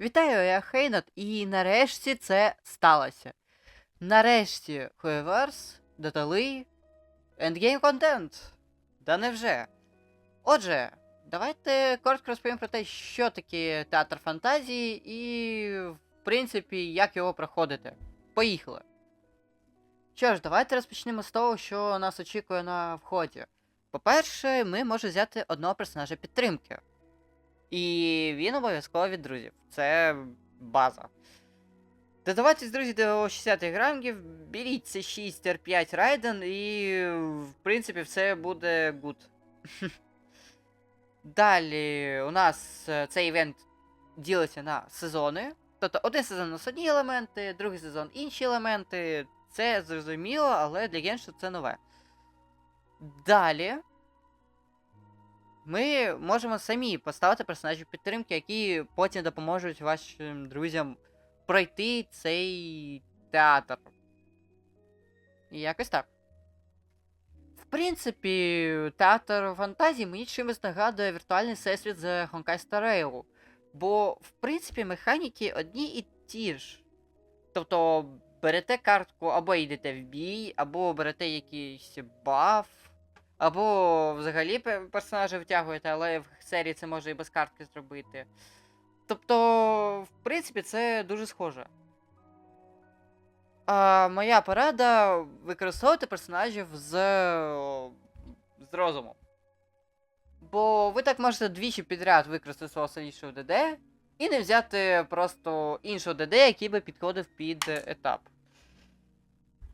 Вітаю, я Хейнат, і нарешті це сталося. Нарешті Хуеверс додали ендгейм контент. Да невже? Отже, давайте коротко розповім про те, що таке театр фантазії і, в принципі, як його проходити. Поїхали. Що ж, давайте розпочнемо з того, що нас очікує на вході. По-перше, ми можемо взяти одного персонажа підтримки. І він обов'язково від друзів. Це база. Додавайтесь, друзі, до 60 рангів, беріть це 6 R5 Райден, і в принципі все буде гуд. Далі у нас е, цей івент ділиться на сезони. Тобто один сезон у нас одні елементи, другий сезон інші елементи. Це зрозуміло, але для Геншу це нове. Далі ми можемо самі поставити персонажів підтримки, які потім допоможуть вашим друзям пройти цей театр. І якось так. В принципі, театр фантазії мені чимось нагадує віртуальний всесвіт з Honkai Star Rail. Бо, в принципі, механіки одні і ті ж. Тобто, берете картку або йдете в бій, або берете якийсь баф, або взагалі пе- персонажа втягуєте, але в серії це може і без картки зробити. Тобто, в принципі, це дуже схоже. А моя порада використовувати персонажів з, з розумом. Бо ви так можете двічі підряд використати свого сильнішого ДД і не взяти просто іншого ДД, який би підходив під етап.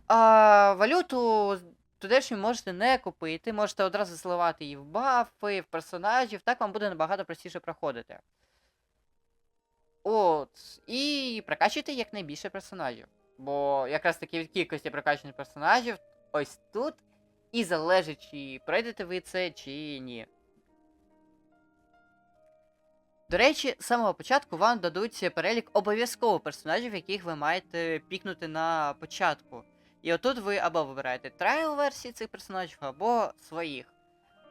А валюту тудешню можете не купити, можете одразу зливати її в бафи, в персонажів, так вам буде набагато простіше проходити. От. І прокачуйте якнайбільше персонажів. Бо якраз таки від кількості прокачаних персонажів ось тут і залежить, чи пройдете ви це, чи ні. До речі, з самого початку вам дадуть перелік обов'язково персонажів, яких ви маєте пікнути на початку. І отут ви або вибираєте трейл версії цих персонажів, або своїх.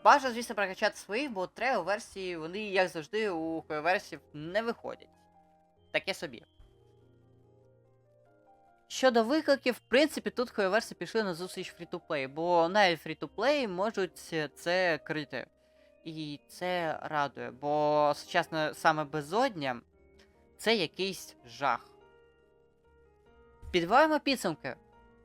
Бажано, звісно, прокачати своїх, бо трейл версії, вони, як завжди, у версій не виходять. Таке собі. Щодо викликів, в принципі, тут хуєверси пішли на зустріч фрі-то-плей, бо навіть фрі-то-плей можуть це крити. І це радує, бо сучасне саме безодня це якийсь жах. Підбиваємо підсумки.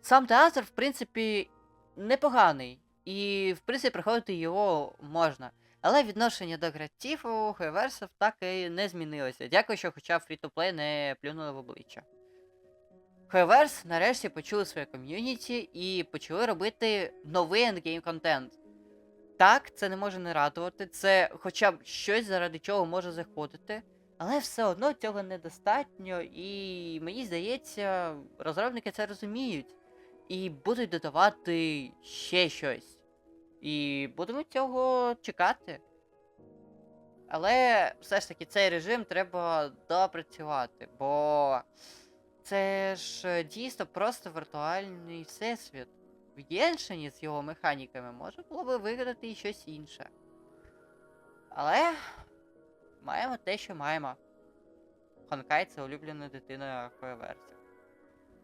Сам театр, в принципі, непоганий. І, в принципі, проходити його можна. Але відношення до гравців у хуєверсів так і не змінилося. Дякую, що хоча фрі-то-плей не плюнули в обличчя. Хуеверс нарешті почули своє ком'юніті і почали робити новий ендгейм контент. Так, це не може не радувати, це хоча б щось, заради чого може заходити, але все одно цього недостатньо, і мені здається, розробники це розуміють і будуть додавати ще щось. І будемо цього чекати. Але все ж таки цей режим треба допрацювати, бо це ж е, дійсно просто віртуальний всесвіт. В Геншині з його механіками може було би вигадати і щось інше. Але маємо те, що маємо. Хонкай це улюблена дитина Фойверсів.